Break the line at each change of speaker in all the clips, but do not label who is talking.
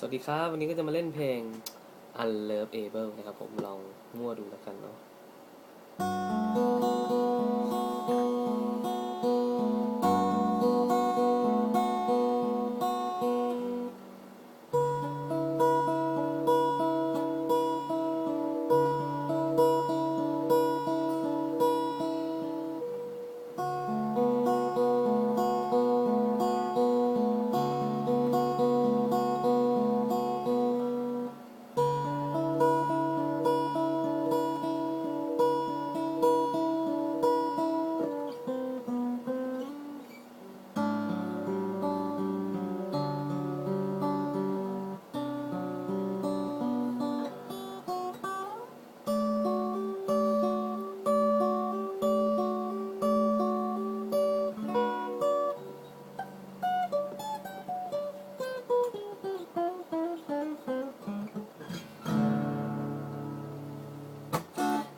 สวัสดีครับ วันนี้ก็จะมาเล่นเพลง Unlovable นะครับผมลองมั่วดูแล้วกันเนาะ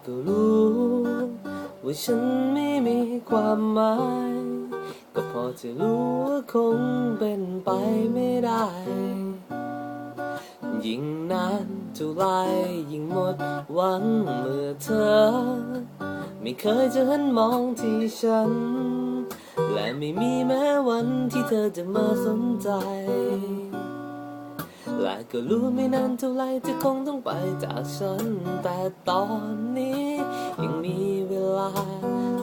ก็รู้ว่าฉันไม่มีความหมาย ก็พอจะรู้ว่าคงเป็นไปไม่ได้ ยิ่งนานเท่าไรยิ่งหมดหวังเมื่อเธอ ไม่เคยจะหันมองที่ฉัน และไม่มีแม้วันที่เธอจะมาสนใจ และก็รู้ไม่นานเท่าไรจะคงต้องไปจากฉัน แต่ตอนนี้ ยังมีเวลา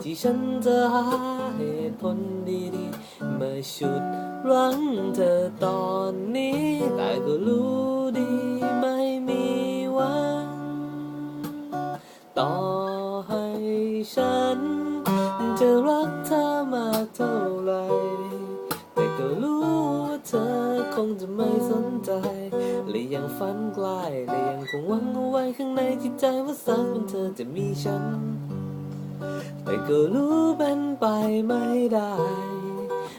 ที่ฉันจะหาเหตุผลดีๆมาชุดรั้งเธอตอนนี้ แต่ก็รู้ดีไม่มีวันต่อให้ฉัน คงจะไม่สนใจและยังฝันไกลและยังคงหวังเอาไว้ข้างในจิตใจว่าสักวันเธอจะมีฉัน แต่ก็รู้เป็นไปไม่ได้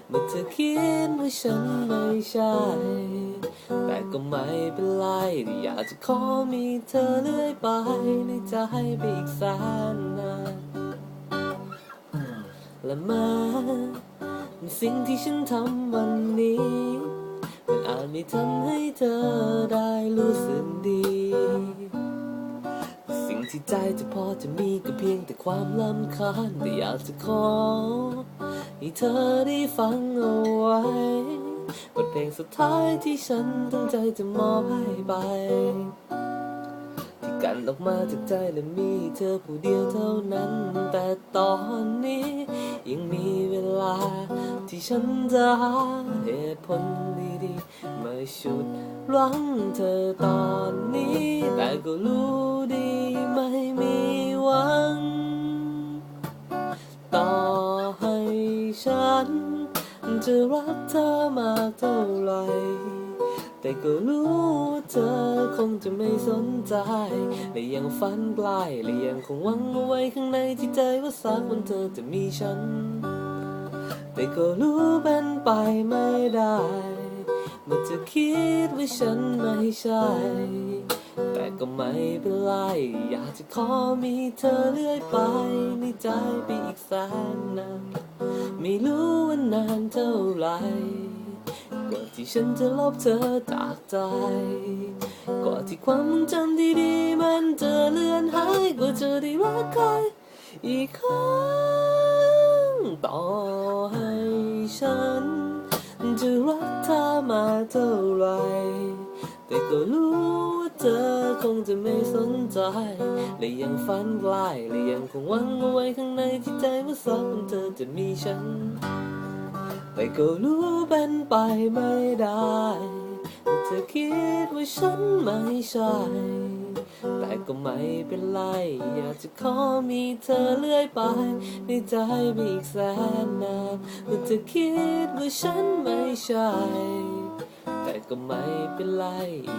เมื่อเธอคิดว่าฉันไม่ใช่ แต่ก็ไม่เป็นไรที่อยากจะขอมีเธอเรื่อยไปในใจไปอีกแสนนานและมาสิ่งที่ฉันทำวันนี้ ไม่ทำให้เธอได้รู้สึกดี สิ่งที่ใจจะพอจะมีก็เพียงแต่ความลำคาญแต่อยากจะขอให้เธอได้ฟังเอาไว้บทเพลงสุดท้ายที่ฉันตั้งใจจะมอบให้ไป กันออกมาจากใจและมีเธอผู้เดียวเท่านั้น แต่ตอนนี้ ยังมีเวลา ที่ฉันจะหาเหตุผลดีๆมาชุดรั้งเธอตอนนี้ แต่ก็รู้ดีไม่มีหวัง ต่อให้ฉัน จะรักเธอมากเท่าไหร่ แต่ก็รู้ว่าเธอคงจะไม่สนใจและยังฝันไกลและยังคงหวังเอาไว้ข้างในที่ใจว่าสักวันเธอจะมีฉัน แต่ก็รู้เป็นไปไม่ได้ เมื่อเธอคิดว่าฉันไม่ใช่ แต่ก็ไม่เป็นไร อยากจะขอมีเธอเรื่อยไปในใจไปอีกแสนนานไม่รู้ว่านานเท่าไหร่ ที่ฉันจะลบเธอจากใจ กว่าที่ความทรงจำดีๆ มันจะเลือนหายกว่าจะได้รักใครอีกครั้งต่อให้ฉัน จะรักเธอมาเท่าไร แต่ก็รู้ว่าเธอคงจะไม่สนใจ และยังฝันไกลและยังคงหวังเอาไว้ข้างในที่ใจว่าสักวันเธอจะมีฉัน แต่ก็รู้ เป็นไปไม่ได้ เธอคิดว่าฉันไม่ใช่ แต่ก็ไม่เป็นไร อยากจะขอมีเธอเรื่อยไป ในใจไปอีกแสนนานแต่เธอคิดว่าฉันไม่ใช่ แต่ก็ไม่เป็นไร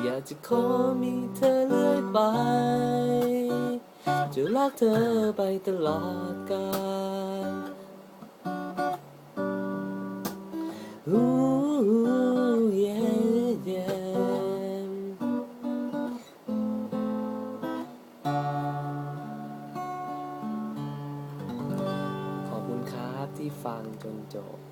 อยากจะขอมีเธอเรื่อยไป จะรักเธอไปตลอดกาล Ooh, yeah, yeah. ขอบคุณครับที่ฟังจนจบ